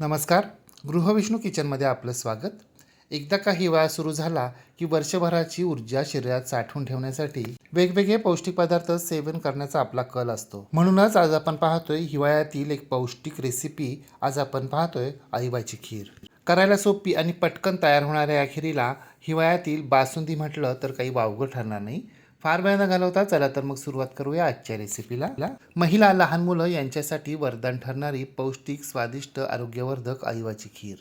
नमस्कार. गृहविष्णू किचनमध्ये आपलं स्वागत. एकदा का हिवाळा सुरू झाला की वर्षभराची ऊर्जा शरीरात साठवून ठेवण्यासाठी वेगवेगळे पौष्टिक पदार्थ सेवन करण्याचा आपला कल असतो. म्हणूनच आज आपण पाहतोय हिवाळ्यातील एक पौष्टिक रेसिपी आज आपण पाहतोय आईबाची खीर. करायला सोपी आणि पटकन तयार होणाऱ्या या खिरीला हिवाळ्यातील बासुंदी म्हटलं तर काही वावगं ठरणार नाही. फार वेळ न घालवता चला तर मग सुरुवात करूया आजच्या रेसिपीला महिला लहान मुलं यांच्यासाठी वरदान ठरणारी पौष्टिक स्वादिष्ट आरोग्यवर्धक आईवाची खीर.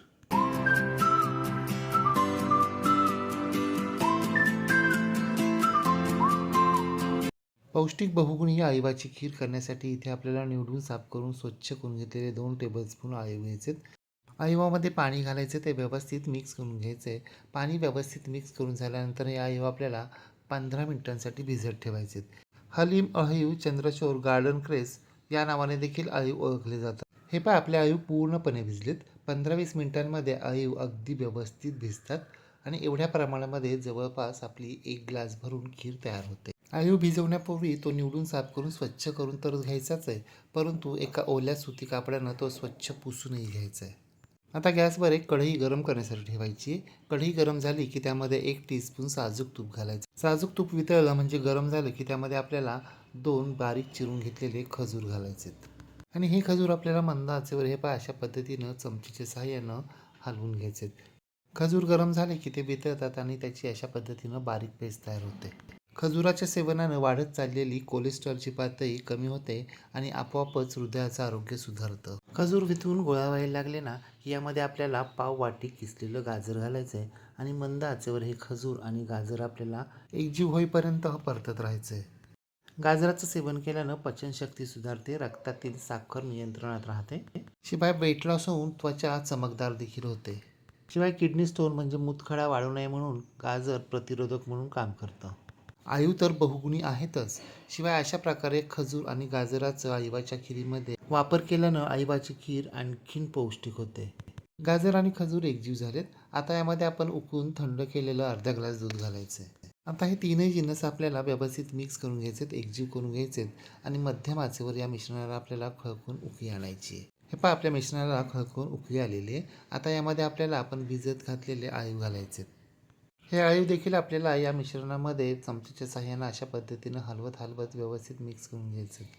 पौष्टिक बहुगुणी आईवाची खीर करण्यासाठी इथे आपल्याला निवडून साफ करून स्वच्छ करून घेतलेले दोन टेबलस्पून आईव घ्यायचे आईवामध्ये पाणी घालायचे ते व्यवस्थित मिक्स करून घ्यायचे. पाणी व्यवस्थित मिक्स करून झाल्यानंतर हे आईव आपल्याला पंधरा मिनिटांसाठी भिजत ठेवायचे हलीम अळीव चंद्रचोर गार्डन क्रेस या नावाने देखील अळीव ओळखले जातात. हे पण आपले अळीव पूर्णपणे भिजलेत. पंधरा वीस मिनिटांमध्ये अळीव अगदी व्यवस्थित भिजतात आणि एवढ्या प्रमाणामध्ये जवळपास आपली एक ग्लास भरून खीर तयार होते. आळीव भिजवण्यापूर्वी तो निवडून साफ करून स्वच्छ करून तर घ्यायचाच आहे परंतु एका ओल्या सुती कापडानं तो स्वच्छ पुसूनही घ्यायचा आहे. आता गॅसवर एक कढई गरम करण्यासाठी ठेवायची. कढई गरम झाली की त्यामध्ये एक टीस्पून साजूक तूप घालायचं. साजूक तूप वितळलं म्हणजे गरम झालं की त्यामध्ये आपल्याला दोन बारीक चिरून घेतलेले खजूर घालायचे आणि हे खजूर आपल्याला मंद आचेवर हे पा अशा पद्धतीनं चमचीच्या सहाय्यानं हलवून घ्यायचे खजूर गरम झाले की ते वितळतात आणि त्याची अशा पद्धतीनं बारीक पेस्ट तयार होते. खजुराच्या सेवनानं वाढत चाललेली कोलेस्ट्रॉलची पातळी कमी होते आणि आपोआपच हृदयाचं आरोग्य सुधारतं. खजूर वितळून गोळा व्हायला लागले ना की यामध्ये आपल्याला पाव वाटी किसलेलं गाजर घालायचं आहे आणि मंद आचेवर हे खजूर आणि गाजर आपल्याला एकजीव होईपर्यंत परतत राहायचं आहे गाजराचं सेवन केल्यानं पचनशक्ती सुधारते रक्तातील साखर नियंत्रणात राहते. शिवाय वेट लॉस होऊन त्वचा चमकदार देखील होते. शिवाय किडनी स्टोन म्हणजे मूतखडा वाढू नये म्हणून गाजर प्रतिरोधक म्हणून काम करतं. आयु तर बहुगुणी आहेतच. शिवाय अशा प्रकारे खजूर आणि गाजराचं आईबाच्या खिरीमध्ये वापर केल्यानं आईबाची खीर आणखीन पौष्टिक होते. गाजर आणि खजूर एकजीव झालेत. आता यामध्ये आपण उकळून थंड केलेलं अर्धा ग्लास दूध घालायचं आहे आता हे तीनही जिन्नस आपल्याला व्यवस्थित मिक्स करून घ्यायचेत एकजीव करून घ्यायचेत आणि मध्यम आचेवर या मिश्रणाला आपल्याला खळकून उकळी आणायची आहे. हे पहा आपल्या मिश्रणाला खळकून उकळी आलेली आहे. आता यामध्ये आपल्याला आपण भिजत घातलेले आळीव घालायचे हे अळीव देखील आपल्याला या मिश्रणामध्ये चमच्याच्या साह्यानं अशा पद्धतीनं हलवत हलवत व्यवस्थित मिक्स करून घ्यायचे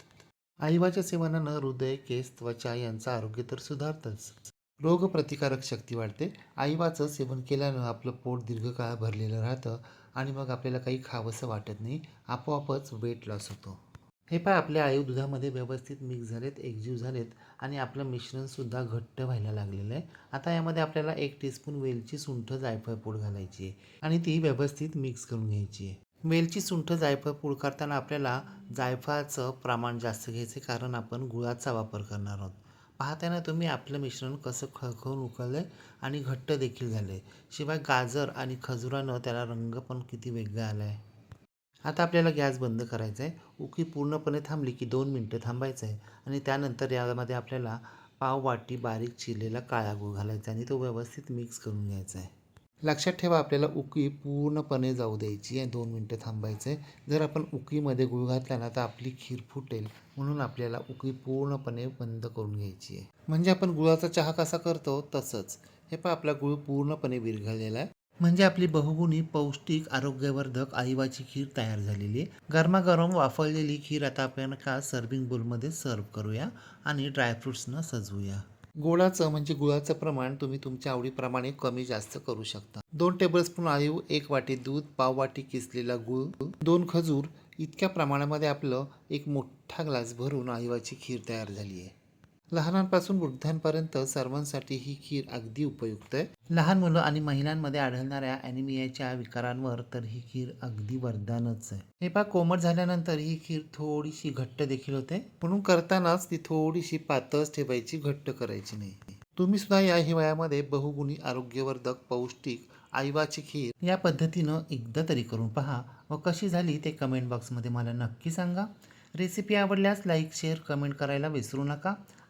आईवाच्या सेवनानं हृदय केस त्वचा यांचं आरोग्य तर सुधारतंच. रोगप्रतिकारक शक्ती वाढते. आईबाचं सेवन केल्यानं आपलं पोट दीर्घकाळ भरलेलं राहतं आणि मग आपल्याला काही खावंसं वाटत नाही. आपोआपच वेट लॉस होतो. हे पाय आपल्या आयू दुधामध्ये व्यवस्थित मिक्स झालेत एकजीव झालेत आणि आपलं मिश्रणसुद्धा घट्ट व्हायला लागलेलं आहे. आता यामध्ये आपल्याला एक टीस्पून वेलची सुंठ जायफळ पूड घालायची आहे आणि ती व्यवस्थित मिक्स करून घ्यायची आहे. वेलची सुंठ जायफळ पूड करताना आपल्याला जायफळाचं प्रमाण जास्त घ्यायचं आहे कारण आपण गुळाचा वापर करणार आहोत. पाहताय ना तुम्ही आपलं मिश्रण कसं खळखळून उकळलं आहे आणि घट्ट देखील झालं आहे शिवाय गाजर आणि खजुरानं त्याला रंग पण किती वेगळा आला आहे आता आपल्याला गॅस बंद करायचा आहे उकी पूर्णपणे थांबली की दोन मिनटं थांबायचं आहे आणि त्यानंतर यामध्ये आपल्याला पाव वाटी बारीक चिरलेला काळा गूळ घालायचा आणि तो व्यवस्थित मिक्स करून घ्यायचा आहे लक्षात ठेवा आपल्याला उकी पूर्णपणे जाऊ द्यायची आहे. दोन मिनटं थांबायचं आहे जर आपण उकीमध्ये गुळ घातला ना तर आपली खीर फुटेल. म्हणून आपल्याला उकी पूर्णपणे बंद करून घ्यायची आहे. म्हणजे आपण गुळाचा चहा कसा करतो? तसंच. हे पण आपला गुळ पूर्णपणे विरघळलेला आहे. म्हणजे आपली बहुगुणी पौष्टिक आरोग्यवर्धक आईवाची खीर तयार झालेली आहे. गरमागरम वाफळलेली खीर आता आपण का सर्विंग बोलमध्ये सर्व करूया आणि ड्रायफ्रुट्सनं सजवूया. गुळाचं म्हणजे गुळाचं प्रमाण तुम्ही तुमच्या आवडीप्रमाणे कमी जास्त करू शकता. दोन टेबलस्पून आयू एक वाटी दूध पाव वाटी किसलेला गुळ दोन खजूर इतक्या प्रमाणामध्ये आपलं एक मोठा ग्लास भरून आईवाची खीर तयार झाली आहे. लहानांपासून वृद्धांपर्यंत सर्वांसाठी ही खीर अगदी उपयुक्त आहे. लहान मुलं आणि महिलांमध्ये आढळणाऱ्या ॲनिमियाच्या विकारांवर तर ही खीर अगदी वरदानच आहे. हे पा कोमट झाल्यानंतर ही खीर थोडीशी घट्ट देखील होते. म्हणून करतानाच ती थोडीशी पातळच ठेवायची घट्ट करायची नाही. तुम्ही सुद्धा या हिवाळ्यामध्ये बहुगुणी आरोग्यवर्धक पौष्टिक आईवाची खीर या पद्धतीनं एकदा तरी करून पहा. व कशी झाली ते कमेंट बॉक्समध्ये मला नक्की सांगा. रेसिपी आवडल्यास लाईक शेअर कमेंट करायला विसरू नका.